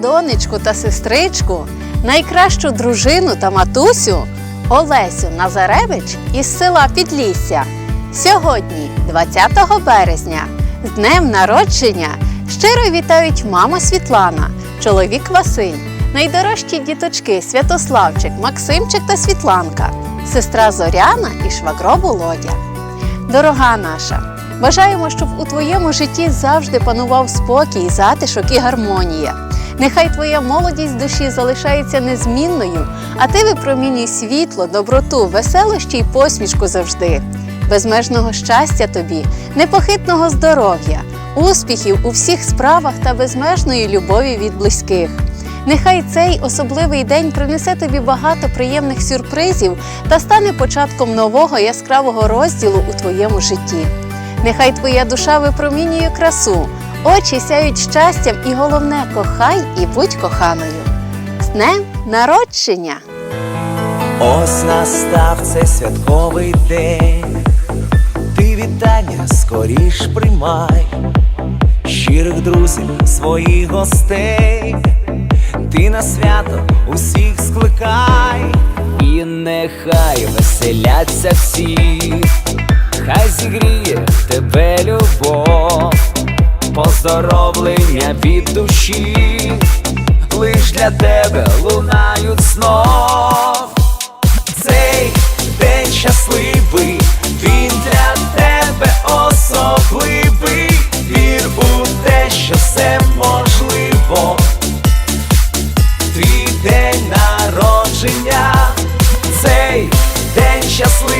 донечку та сестричку, найкращу дружину та матусю Олесю Назаревич із села Підлісся. Сьогодні, 20 березня, з днем народження щиро вітають мама Світлана, чоловік Василь, найдорожчі діточки Святославчик, Максимчик та Світланка, сестра Зоряна і швагро Володя. Дорога наша, бажаємо, щоб у твоєму житті завжди панував спокій, затишок і гармонія. Нехай твоя молодість душі залишається незмінною, а ти випромінюй світло, доброту, веселощі й посмішку завжди. Безмежного щастя тобі, непохитного здоров'я, успіхів у всіх справах та безмежної любові від близьких. Нехай цей особливий день принесе тобі багато приємних сюрпризів та стане початком нового яскравого розділу у твоєму житті. Нехай твоя душа випромінює красу, очі сяють щастям і головне кохай і будь коханою. З днем народження! Ось настав цей святковий день, ти вітання скоріш приймай, щирих друзів, своїх гостей, ти на свято усіх скликай, і нехай веселяться всі, хай зігріє тебе любов, поздоровлення від душі, лиш для тебе лунають знов. Цей день щасливий, він для тебе особливий. Вір у те, що все можливо. Твій день народження, цей день щасливий,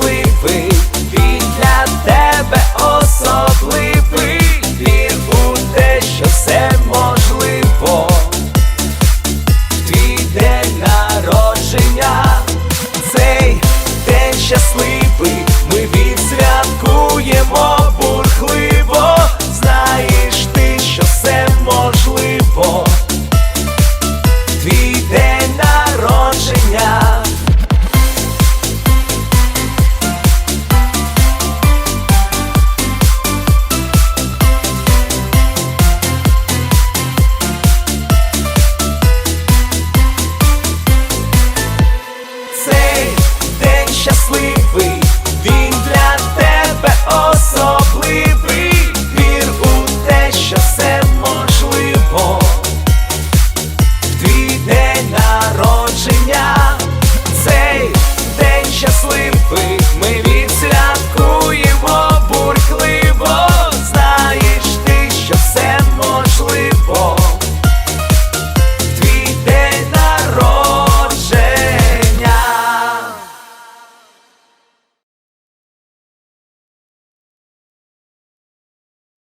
Цей день щасливий, sweet.